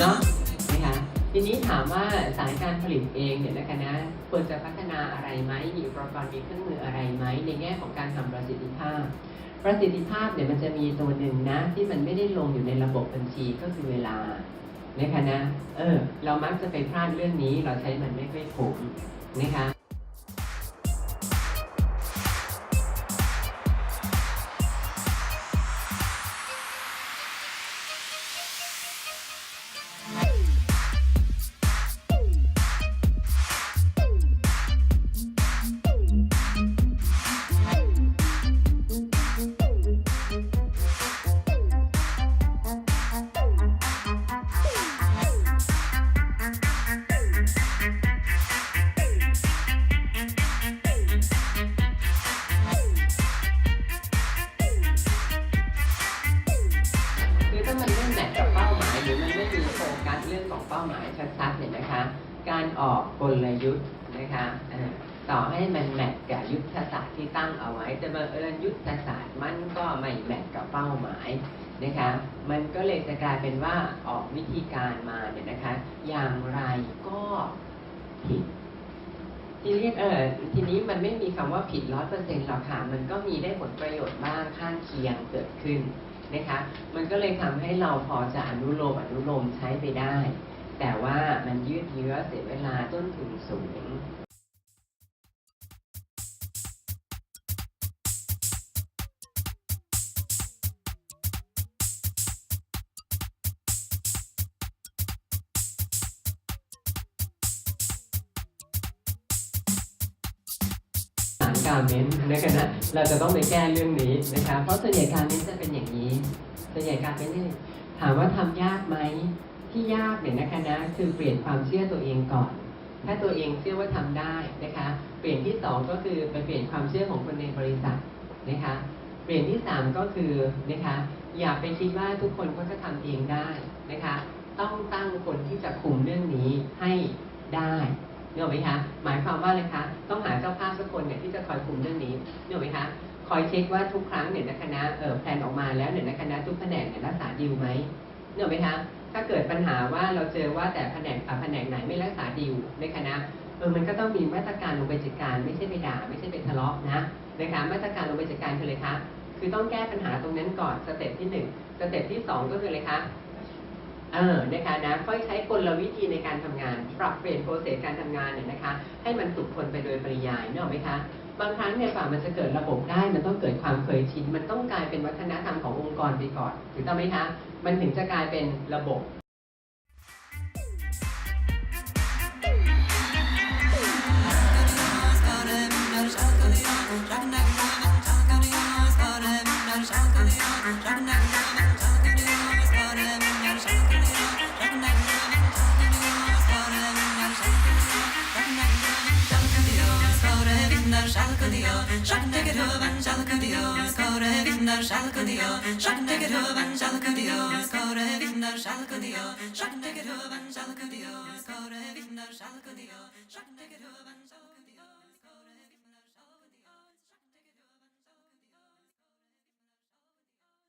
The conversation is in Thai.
เนาะนะคะทีนี้ถามว่าสายการผลิตเองเนี่ยนะคะนะควรจะพัฒนาอะไรไหมมีอุปกรณ์มีเครื่องมืออะไรไหมในแง่ของการทำประสิทธิภาพ ประสิทธิภาพเนี่ยมันจะมีตัวหนึ่งนะที่มันไม่ได้ลงอยู่ในระบบบัญชีก็คือเวลานะคะนะเออเรามักจะไปพลาดเรื่องนี้เราใช้มันไม่ค่อยคุ้มนะคะาหมายชัดๆเนี่ยนะคะ การออกกลยุทธ์นะคะต่อให้มันแมทกับยุทธศาสตร์ที่ตั้งเอาไว้ แต่บังเอิญยุทธศาสตร์มันก็ไม่แมทกับเป้าหมายนะคะ มันก็เลยจะกลายเป็นว่าออกวิธีการมาเนี่ยนะคะ อย่างไรก็ผิดทีนี้เออทีนี้มันไม่มีคำว่าผิดร้อยเปอร์เซ็นต์หรอกค่ะ มันก็มีได้ผลประโยชน์บ้างข้างเคียงเกิดขึ้นนะคะ มันก็เลยทำให้เราพอจะอนุโลมอนุโลมใช้ไปได้ แต่ว่ามันยืดเยื้อเสียเวลาต้นทุนสูงสารการเม้นนะคะนะเราจะต้องไปแก้เรื่องนี้นะคะเพราะส่วนใหญ่การเม้นจะเป็นอย่างนี้ส่วนใหญ่การเม้นต์นี่ถามว่าทำยากไหม ที่ยากเนี่ยนะคะนะคือเปลี่ยนความเชื่อตัวเองก่อน ถ้าตัวเองเชื่อว่าทำได้นะคะ เปลี่ยนที่สองก็คือไปเปลี่ยนความเชื่อของคนในบริษัทนะคะ เปลี่ยนที่สามก็คือนะคะอย่าไปคิดว่าทุกคนก็จะทำเองได้นะคะ ต้องตั้งคนที่จะคุมเรื่องนี้ให้ได้เนอะไหมคะ หมายความว่าอะไรคะ ต้องหาเจ้าภาพสักคนเนี่ยที่จะคอยคุมเรื่องนี้เนอะไหมคะ คอยเช็คว่าทุกครั้งเนี่ยนะคณะเออแพลนออกมาแล้วเนี่ยนะคณะทุกแผนกเนี่ยรักษาดีลไหมเนอะไหมคะ ถ้าเกิดปัญหาว่าเราเจอว่าแต่แผนกแผนกไหนไม่รักษาดีลในคณะเออมันก็ต้องมีมาตรการลงไปจัดการ ไม่ใช่ไปด่า ไม่ใช่ไปทะเลาะนะนะคะมาตรการลงไปจัดการคืออะไรคะคือต้องแก้ปัญหาตรงนั้นก่อนสเต็ปที่หนึ่งสเต็ปที่สองก็คืออะไรคะ เออนะคะนะค่อยใช้กลวิธีในการทำงาน ปรับเปลี่ยนโปรเซสการทำงานเนี่ยนะคะ ให้มันสุขคนไปโดยปริยายนึกออกไหมคะบางครั้งเนี่ยฝ่ามันจะเกิดระบบได้ มันต้องเกิดความเคยชิน มันต้องกลายเป็นวัฒนธรรมขององค์กรไปก่อนถูกต้องไหมคะ มันถึงจะกลายเป็นระบบ gittiler şarkı diyor Şarkı diyor ben şarkı diyor Kore gittiler şarkı diyor Şarkı diyor ben şarkı diyor Kore gittiler şarkı diyor Şarkı diyor ben şarkı diyor Kore gittiler şarkı diyor Şarkı diyor ben